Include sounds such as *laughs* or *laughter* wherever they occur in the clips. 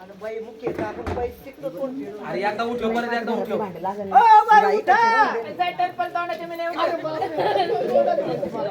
आणि बाई मुख्य टाकून बाई शिकतो कोण फिरून. अरे एकदा उठव परत एकदा उठव अ, बाई उठा.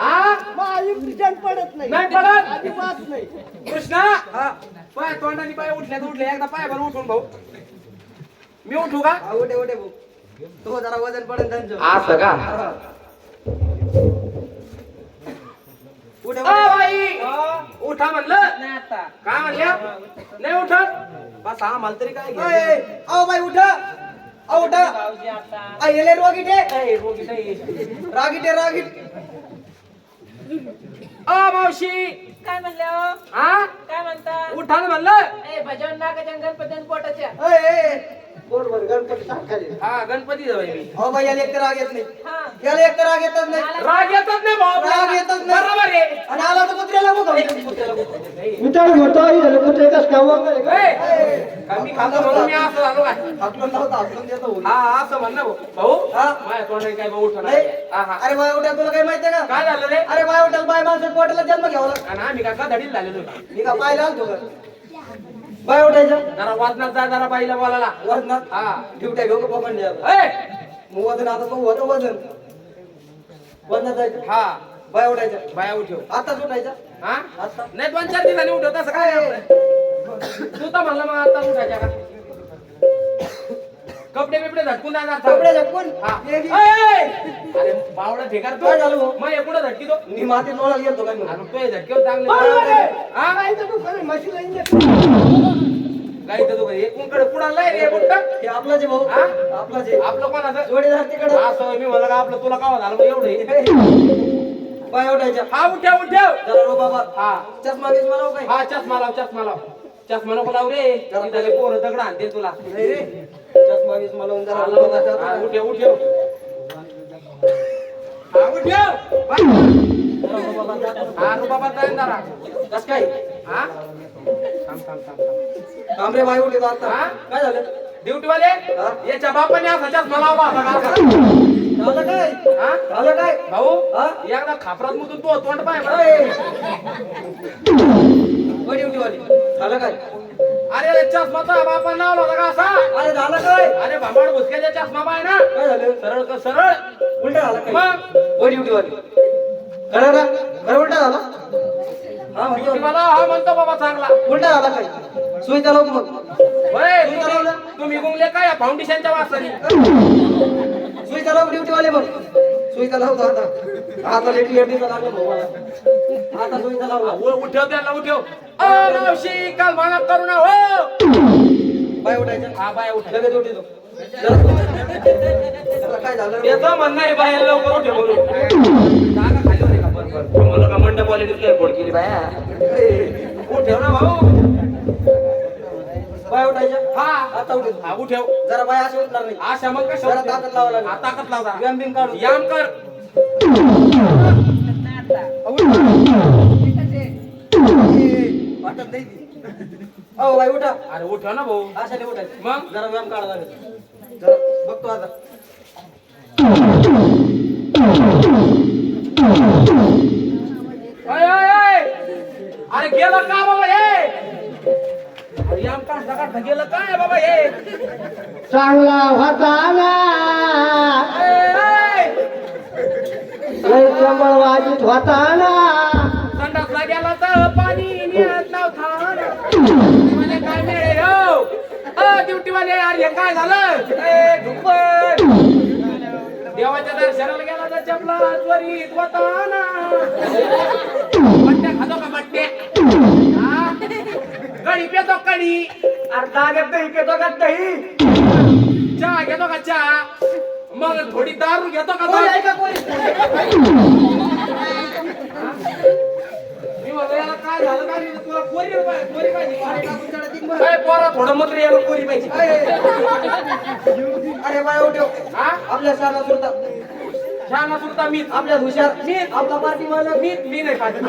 हा माझी विजन पडत नाही. नाही पडत? अजिबात नाही. कृष्णा हा. पाय तोंडाने पाय उठल्या. तर एकदा पाय बरं उठून भाऊ. मी उठू का? उठे उठे भाऊ. तो जरा वजन पडेल त्यांचं. असं का. उठे. बाई! म्हणलं. काय म्हणल्या? नाही उठत? बस हा मला तरी काय घ्यायचं? अय, अहो बाई उठा. अहो उठा. अय, येले रोगिटे. ए, रोगी नाही. रागिटे रागिट अ मावशी. काय म्हणले हो? हा काय म्हणता? उठा ना म्हणलं. ए भजन नागाच्या गणपती पोटाच्या. अय, अय, बोल बोल गणपती हा जाऊ मी. अहो बाई याला एक तर राग येत नाही. हा. याला एक तर राग येतच नाही. राग येतच नाही भाऊ राग येतच नाही. बरोबर आहे. आणि आला तर कुत्र्याला बघ. नाही. मिठाई घेतो आई झालं कुत्रे कस ए, काय मी खातो म्हणून मी असं झालो काय हाकलून नव्हता हाकलून देतो भाऊ. हा असं म्हण ना भाऊ. हा. माझ्या तोंडाने काय भाऊ उठा नाही. हा हा. अरे बाय उठाल तुला काय माहितीये का? काय झालं रे? अरे बाय उठाल बाय माणसात पोटाला जन्म घ्यावा. आणि आम्ही काय धडील झालेलो मी का का? बाय उठायचं. जरा वाजनात जा जरा बाईला बोलायला. वजनात? हा. ड्युट्या घेऊ का ए! मग वजन आता बघू होतं वजन. वजनात जायचं. हा. बाय उठायचं. बाया उठव. आताच उठायचं. हा? आता नाही दोन चार दिवसांनी उठव तसं काय? तू तर म्हणलं मग आता उठायच्या का? कपडे बिपडे झटकून जाणार कपडे झटकून हा. अरे बावडा ठेकार काय झालं? तू मग एकूण झटकी तो मी मातीत लोळायला गेलतो काय अरे तो झटकेव चांगले हा? तर तू एकूणकडे कुणाला रे कुठं हे आपला जे भाऊ. हा? आपला जे आपलं कोणाचं? जोडीदार तिकडं. असं मी म्हणलं का आपलं तुला कावा झालं एवढं हे? बाय उठायचं हा उठ्या उठ्या जरा रो बाबा. हा. चष्मा बिस्मा लावू काय? हा चष्मा लाव चष्मा लाव. चष्मा नको लाव रे. पोरं दगड आणते तुला. रे. चष्मा बिस्मा लावून जरा रो बाबा जातो हा, काय. उठ्या उठ्या हा उठ्या जरा रो बाबा जातो. हा रुबाबा जाईन जरा कस काय? हा? थांब थांब थांब थांब थांब रे बाय उठे आता? काय झालं? ड्युटी वाले? याच्या बापाने असा चष्मा लावला झालं काय? हा? झालं काय? भाऊ? एकदा खापरात मधून तो तोंड पाय उठी वाली झालं काय? अरे चष्मा तर बापाने लावला होता का असा? अरे झालं काय? अरे भांबाड भुसक्याचा चष्मा पाय ना? काय झालं? सरळ का सरळ. उलटा झाला काय? मग? वडी उठी वाली खरं ना खरं उलटा झाला? हा ड्युटी म्हणतो. वाला हा म्हणतो बाबा चांगला. उलटा झाला काय? सुई चालव मग. होय, तुम्ही तुम्ही गुंगले काय या फाउंडेशनच्या वासानी सुई चालव ड्युटी वाले मग. सुई चालवतो आता. आता लेटी लेटीचा लागलं भाऊ मला. आता सुई चालवला उ- उठव त्याला उठव. अ मावशी काल म्हणा करू ना हो. बाय उठायचं हा बाय उठ. लगेच उठी तो त्याला काय झालं? रे? याचं म्हणणं आहे बाहेर लवकर उठव म्हणून जागा खाली होती का? बरं बरं. मला का मंडप वाले काय फोड केली बाया? उठव ना भाऊ. बाय उठायचं? हा. आता उठी हा उठव जरा बाय असे उठणार नाही. आशा मग कशा जरा ताकद लावा लागेल. हा, ताकद लावता. व्यायाम बिम काढू याम कर. वाटत नाही ती. अहो बाई उठा. अरे उठव ना भाऊ. अशाने उठायचं. मग? जरा व्यायाम काढा लागेल. जरा बघतो आता. अरे गेलं का बाबा? हे! याम काढता काढता गेलं काय बाबा हे चांगला होता ना. अय, अय. वाजित होता ना. संडासला गेला तर पाणी नेत नव्हता. मला काय मिळेल हो? अ ड्युटी वाले अरे हे काय झालं? ए धुप्पड देवाच्या दर्शनाला गेला तर चपला त्वरित होता ना. बट्ट्या कढी पेतो अर्धा घेत नाही घेतो का नाही चहा घेतो का चहा मग थोडी दारू घेतो का कोणी दारू? आहे का कोणी? मी म्हणलं याला काय झालं काय नाही, तुला पोरी पाहिजे पोरी पाहिजे अरे टाकून चढा तीन बर. काय पोरा थोडं मत्र याला पोरी पाहिजे अरे बाय उठव हा आपल्या शाळा सुरता शहाणा सुद्धा मीच आपल्या हुशार मी. आपला पार्टी मालक मी मी नाही पार्टी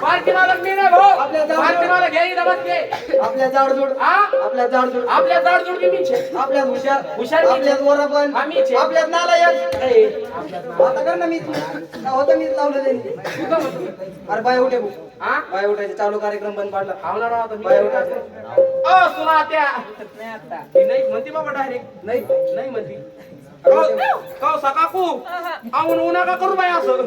पार्टी मालक मी नाही भाऊ. आपल्या जाऊ- पार्टी मालक घे इथं बस घे आपल्या जाडजूड हा आपल्या जाडजूड आपल्या जाड जोडली मीच आहे. आपल्यात हुशार हुशार मीच. आपल्यात वरापण आम्हीच आहे. आपल्यात नालायक ए, आता कर ना मीच का होतं मीच लावलं त्यांनी तू का म्हणतो? अरे बाय उठे भाऊ. हा बाय उठायचे. चालू कार्यक्रम बंद पाडला. आवणार आता मी. बाय उठायचे. अ सुना त्या. नाही आता. ती नाही म्हणते बाबा डायरेक्ट नाही नाही म्हणती. काव काकू आवून उन्हा का करू बाई असं.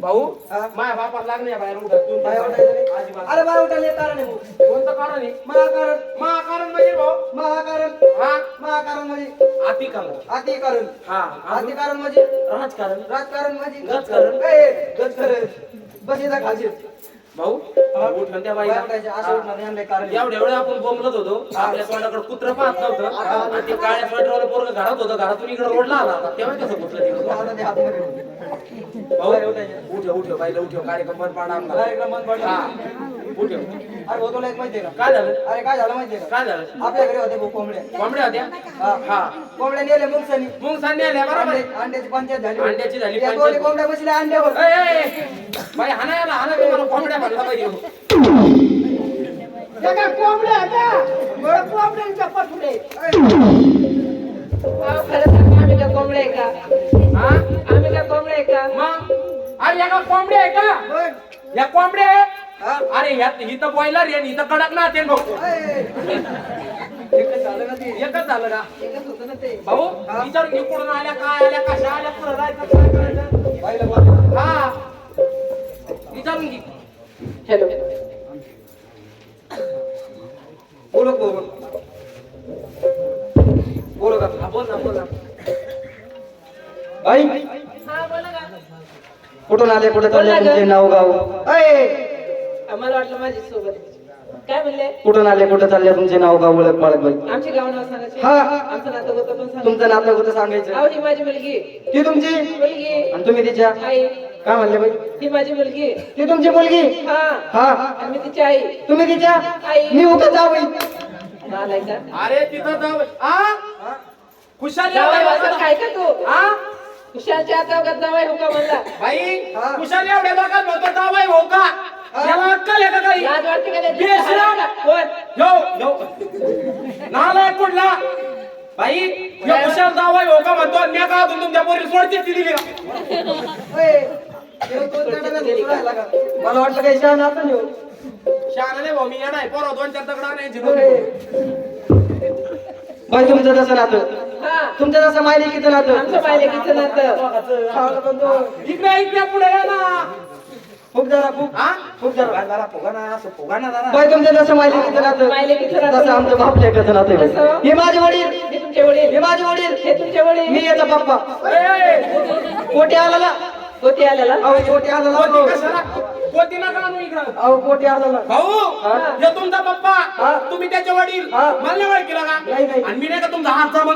भाऊ हा? माझ्या बापाला लागणे बाहेर उठा तू बाय उठायचं नाही. अजिबात. अरे बाय उठायला कारण आहे भाऊ. कोणतं कारण आहे? महाकारण. महाकारण म्हणजे भाऊ? महाकारण. हा? महाकारण म्हणजे? अति कारण अतिकारण. हा अतिकारण म्हणजे? राजकारण. राजकारण म्हणजे? गजकारण. ए, गजकारण. बस इथं भाऊ बाय बाईला. एवढ्या एवढ्या आपण बोंबलत होतो आपल्या तोंडाकडे कुत्र पाहत नव्हतं. आणि ते काळ्या स्वेटरवाला पोरग घरात होतं घरातून इकडे रोडला आला. होता तेव्हा कसं तिकडं ठेव. भाऊ. उठव उठव बाईला उठव. कार्यक्रम बंद पाडा आपला कार्यक्रम बंद पडला. हा. उठव. अरे भाऊ तुला एक माहितीये का? काय झालं? अरे काय झालं माहितीये का? काय झालं? आपल्या घरी होते भाऊ कोंबड्या. कोंबड्या होत्या? हा हा. कोंबड्या नेले मुंगसानी. मग सांगणे आल्या बरोबर. आहे. अंडे- अंड्याची पंचायत झाली. अंड्याची झाली त्या पंचायत. दोन्ही कोंबड्या बसल्या अंड्यावर. ए, ए, ए. बाई हाना याला हाना तुम्हाला कोंबड्या म्हणला पाहिजे अहो, खरं सांगा आम्ही का कोंबडे आहे का? हा? आम्ही का कोंबडे आहे का? मग? अरे या का कोंबड्या आहे का. या कोंबड्या आहे? हा? अरे यात इथं बॉयलर आहे आणि इथं कडक ना ते भाऊ. एकच झालं ना ते? एकच झालं का? एकच होतं ना ते. भाऊ हा? विचारून घे कुठून आल्या काय आल्या कशा आल्या कुठं काय करायचं. हा. विचारून घे. हॅलो. बोलो बोलो बोलो का हा बोल ना बोल ना. बाई. हा बोला का कुठून आले कुठे चालले. तुमचे नाव गाव अय आम्हाला वाटलं माझी सोबत काय म्हणले? कुठून आले? कुठे चालले? तुमचे नाव गाव ओळख पाळख बाई आमची गाव नाव सांगायचे. हा. आमचं नातं होतं पण सांगा तुमचं नातं कुठं सांगायचं. अहो ही माझी मुलगी. ती तुमची? मुलगी. आणि तुम्ही तिच्या? आई. काय म्हणले बाई? ही माझी मुलगी. ती तुमची मुलगी? हा. हा. आणि मी तिची आई. तुम्ही तिच्या? आई. मी उगा जाऊ बाई अरे तिथं जाऊ आ? जावई काय का तू? आ? कुशालच्या आता जावाय हो का म्हणला? बाई हा. खुशाल एवढ्या लोकांत होतं जावाय हो का? याला अक्कल आहे का काही? लाज वाटते का त्याची? बेशरम. कोण यो यो. नालायक कुठला बाई यो खुशाल जावाय हो का म्हणतो आणि मी का अजून तुमच्या पोरी सोडते ती दिली का? हे राहिला का? मला वाटलं काही शहाणा आता नाही हो. शहाणा नाही भाऊ मी येणार पोरा दोन चार दगड आणायची अय. बाई तुमचं नातं हा. तुमचं जसं मायलेकीचं नातं आमचं मायलेकीचं नातं खावलं पण तो. इकडे इकडे पुढे या ना. खूप जरा खूप हा? खूप जरा. जरा फुगाना असं फुगाना जरा. बाई तुमचं जसं मायलेकीचं नातं मायलेकीचं नातं. तसं आमचं बाप लेकाचं नातं आहे. कसं? हे माझे वडील. हे तुमचे वडील. हे माझे वडील. हे तुमचे वडील. मी याचा पप्पा. ए, ए, कोटी आला होती आलेला? अहो कोटी आला कोणती आणू इकडं. अहो कोटी आला भाऊ हा. हे तुमचा हा. पप्पा तुम्ही त्याचे वडील. हा. मला नाही ओळख केला नाही, नाही. का आणि मी नाही का तुमचा हातचा मग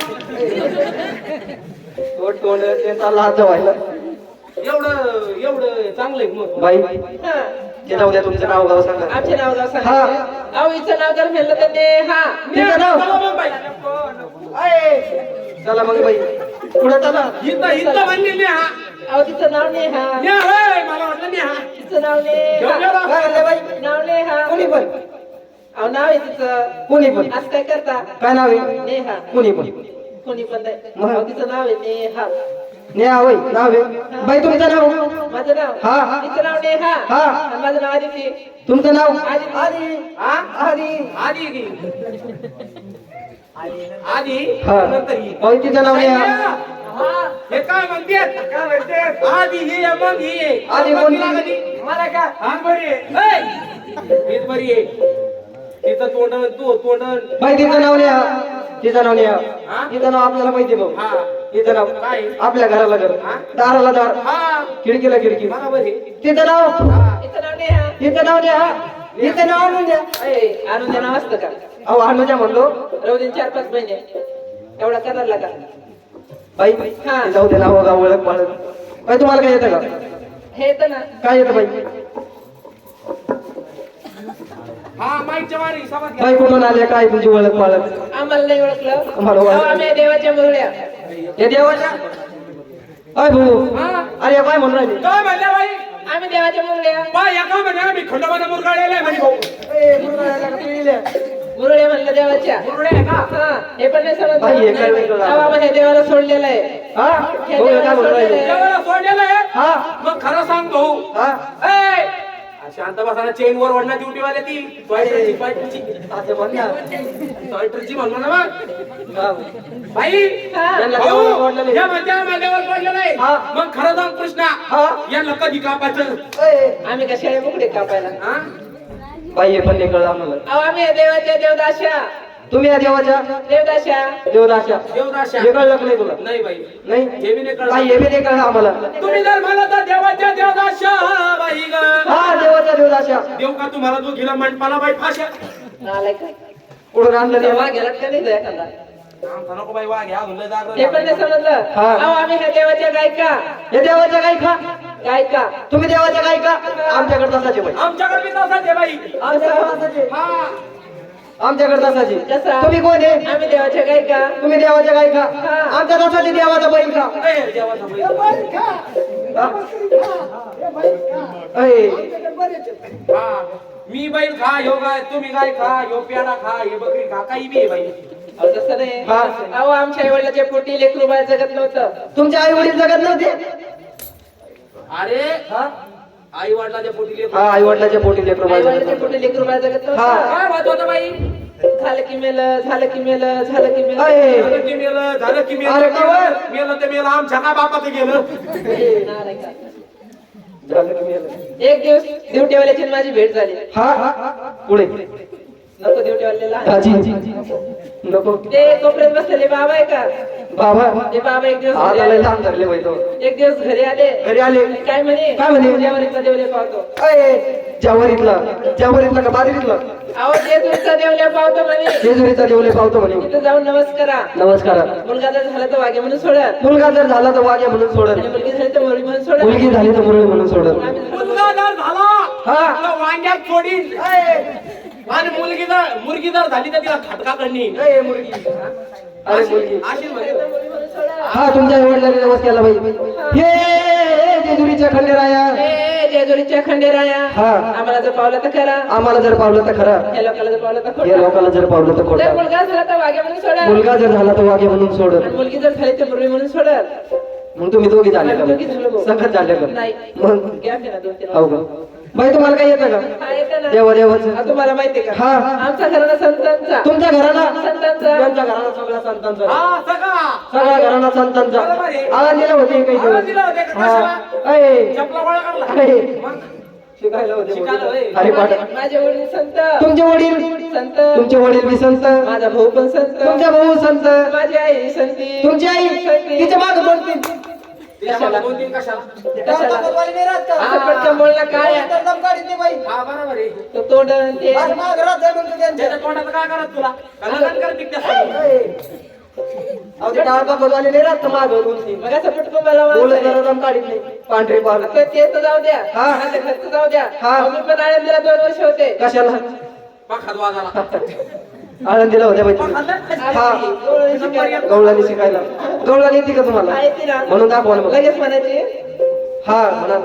तोंड तोंड ते चालला हात व्हायला. एवढं एवढं चांगलंय मग. बाई हा. ते जाऊ द्या तुमचं नाव गाव सांगा. आमचे नाव गाव हा. सांगा अहो हिचं नाव जर म्हणलं तर ते हा. तिचं नाव चला मग बाई. अय. चला मग बाई. पुढे चला. इथं इथं म्हणली नेहा अहो तिचं नाव नेहा नेहा होय, मला वाटलं नेहा तिचं नाव घेऊन नेहा ये बा. काय बाई. नाव नेहा कोणी पण. अहो नाव आहे तिचं. कोणी पण. आज काय करता? काय नाव आहे? नेहा कोणी पण. कोणी पण नाही. मग? अहो तिचं नाव आहे नेहा नेहा होय नाव आहे बाई तुमचं नाव? माझं नाव? हा. तिचं नाव नेहा. हा. आणि माझं नाव आदिती तुमचं नाव? आदी. आदी हा? आदी आधी की आधी हा. नंतर ही. होय तिचं नाव नेहा. हा, हे काय म्हणते? काय म्हणते? आधी ही आहे, मग ही. आहे. आधी मग कोणती? तिला कधी? मला का? हा बरी आहे. ऐ, हीच बरी आहे. तिचं तोंड तू तोंड बाई तिचं नाव नेहा. तिचं नाव नेहा हा? तिचं नाव आपल्याला माहिती भाऊ. हा. तिचं नाव काय? आपल्या घराला घर? दाराला दार. हा. खिडकीला खिडकी. तिचं नाव. हा. तिचं नाव नेहा. तिचं नाव आणून द्या. आणून द्या नाव असतं का? अहो अनुजा म्हणलो. राहू दे चार पाच महिने. एवढा करायला का? बाई हा. जाऊ दे नाव गाव ओळख पाळख बाई तुम्हाला काय येतं का? हे येतं ना. काय येतं बाई? हा माईकच्या वारी कुठून आले? काय तुमची ओळख पाळख? आम्हाला नाही ओळखलं. आम्हाला ओळखलं. अहो, आम्ही देवाच्या मुरळ्या हे देवाच्या? अय भाऊ. हा? अरे काय म्हणून राहिले? काय म्हणल्या बाई? आम्ही देवाच्या मुरळ्या बाई या काय म्हणल्या मी खंडोबाचा मुरगाळलेला आहे म्हणे भाऊ. ए, मुलगा यायला का? पिढीले? मुरळ्या म्हणलं देवाच्या. मुरडे आहे का? हा हे पण नाही बाई, हे काय वेगळं देवाला सोडलेलं आहे. हा? भाऊ हे काय म्हणून राहिले? देवाला सोडलेलं आहे? हा. मग खरं सांग भाऊ. हा. ए शांत बसाना चेन वर ओढणार ड्युटी वाले ती ना. स्वायटरची म्हणलो ना मग. बाई हा. या माझ्या माल्यावर पडलेलं आहे हा. मग खरं सांग कृष्णा हा. यांना कधी कापायचं आम्ही कशा आहे मुकडे कापायला हा? बाई हे पण नाही कळलं आम्हाला अहो आम्ही देवाच्या देवदाशा तुम्ही या देवाच्या. देवदाशा देवदाशा देवदाशा हे कळलं नाही तुला? नाही बाई. नाही? हे बी नाही कळलं. बाई हे बी नाही कळलं आम्हाला. तुम्ही जर म्हणा तर देवाच्या देवदाशा बाई ग. हा देवाच्या देवदाशा देव का तुम्हाला दोघीला मंडपाला बाई फाशा? आलाय काय कुठून आणलं देवा गेला का नाही तो एखादा? आमचा नको बाई वाघ ह्या म्हणलं जागरण हे पण नाही समजलं हा. अहो आम्ही ह्या देवाच्या गायका. हे देवाच्या गायका? तुम्ही देवाच्या गाय का आमच्याकडे तसाचे बाई. आमच्याकडे बी तसाच आहे बाई. आमच्याकडे तसाचे. हा. आमच्याकडे तसाचे. कसा तुम्ही कोण आहे? आम्ही देवाच्या गायका. तुम्ही देवाच्या गाय खा हा. आमच्या तसाचे देवाचा बैल खा ए, देवाचा बैल. अय, हा. मी बैल खा ह्यो गाय तुम्ही गाय खा ह्यो पेडा खा हे बकरी खा काही बी बाई. अहो, तसं नाही. हा. अहो आमच्या आई वडिलाच्या पोटी लेकरू बाळ जगत नव्हतं. तुमचे आई वडील जगत नव्हते? अरे हा? आई वडिलाच्या पोटी लेकरं. आई वडिलाच्या पोटी लेकरू आई वडिलाच्या. पोटी लेकरू बाळ जगत हा. नव्हतं काय बात होतं बाई झालं की मेलं झालं की मेलं झालं की मेलं झालं की मेलं झालं की अरे मेलं केवळ. मेलं ते मेलं आमच्या काय बापाचं गेलं नालायक. झालं की मेलं. एक दिवस ड्युटीवाल्याची माझी भेट झाली हा हा, पुढे नको हाजी नको. ते कोपऱ्यात बसलेले बाबा आहे का? बाबा. ते बाबा एक दिवस घरी आलाय आले. लहान धरले बाई तो. एक दिवस घरी आले. घरी आले. काय म्हणे? काय म्हणे? जेवरीतला देवले पावतो. अय जवारीतला. जवारीतला का बाजरीतला? अहो जेजुरीचा देवले पावतो म्हणे. जेजुरीचा जेवले पावतो म्हणे. तिथं जाऊन नमस्कारा. नमस्कार. मुलगा जर झाला तर वागे म्हणून सोडत. मुलगा जर झाला तर वागे म्हणून आणि सोडत मुलगी झाली तर मोरी म्हणून सोडत. मुलगी झाली तर मुरळी म्हणून सोडत. आम्ही मुलगा जर झाला हा. तर वांग्यात आणि मुलगी जर मुलगी जर झाली तर तिला खटका करणी. अय, मुलगी. अरे मुलगी. अशी म्हणे. मोरी म्हणून सोडत हा तुमच्या वडिलांनी नमस्कार केला बाई हे जेजुरीच्या खंडेराया. ए, जेजुरीच्या खंडेराया. हा. आम्हाला जर पावलं तर करा आम्हाला जर पावलं तर खरं. या लोकांना जर पावलं तर या खोटं. लोकांना जर पावलं तर जर खोटं मुलगा झाला तर वागे म्हणून सोडा. मुलगा जर झाला तर वागे म्हणून सोडत मुलगी जर झाली तर मुरळी म्हणून सोडत मग तुम्ही दोघी झाले आम्ही दोघी झालो. का भाऊ. सखत झाले का? नाही. मग? घ्या फिरा दोन तीन हो का? बाई तुम्हाला काय येतं का? हा. देवा देवाचं हा, तुम्हाला माहितीये का? हा, हा. आमचा घराणा संतांचा. तुमच्या घराला? संतांचा. घराला सगळ्या संतांचा. हा सगळा. सगळ्या घराला संतांचा. आहे. आळंदीला होते काही शिकायला माझे वडील संत. तुमचे वडील? संत. तुमचे वडील बी संत. माझा भाऊ पण संत. तुमच्या भाऊ संत. माझी आई संती. तुमची आई तिच्या माग बोलतील मागं दोन तीन कशाला? कशाला? असं पटकन बोलणं काय? आहे? हा बरोबर आहे. तो तोंड आणि ते त्याच्या तोंडाचं काय करत तुला? कलाकार करत? त्या मग असं पटकन मला वाटतंय. पांढरे पाल आता ते तर जाऊ द्या. हा. घरचं जाऊ द्या. हा. अहो, मी पण आळंदीला दोन वर्ष होते. कशाला? पाखात वाजाला *laughs* आळंदीला होत्या तुम्ही. हा गवळणी शिकायला. गवळणी येते का तुम्हाला. म्हणून दाखवा म्हणायची हा म्हणा